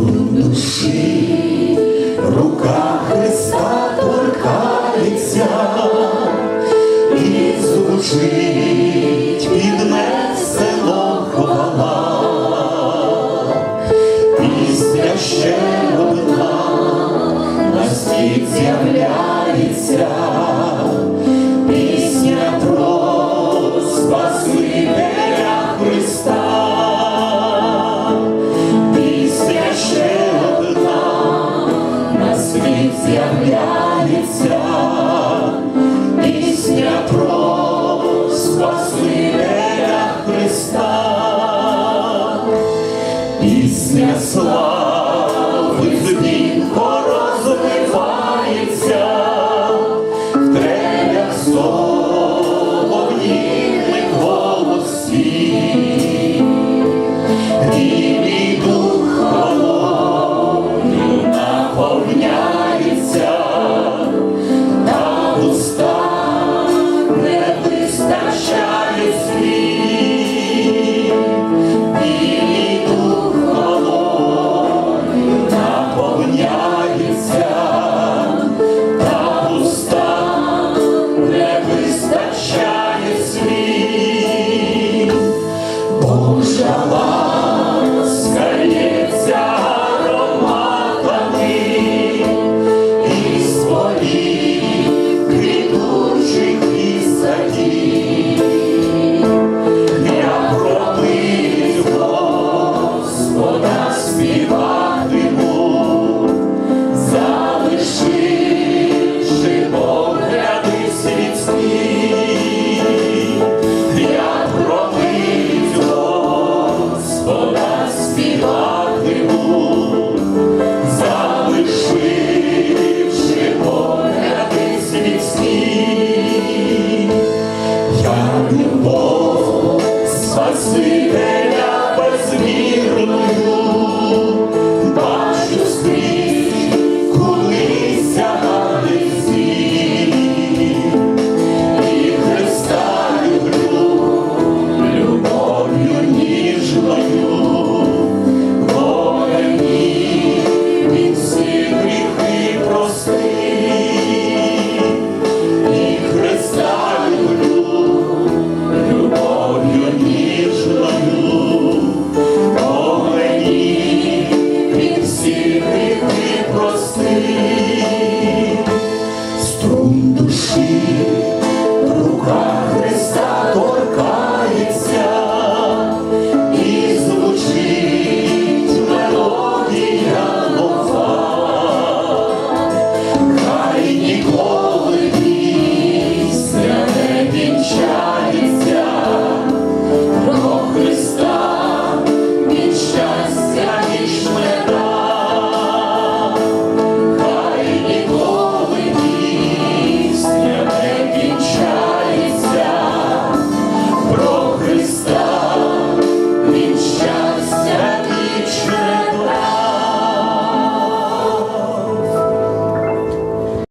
душі, рука Христа торкається і звучить пісня слави з віко розливається, в трелях солов'їних голосів.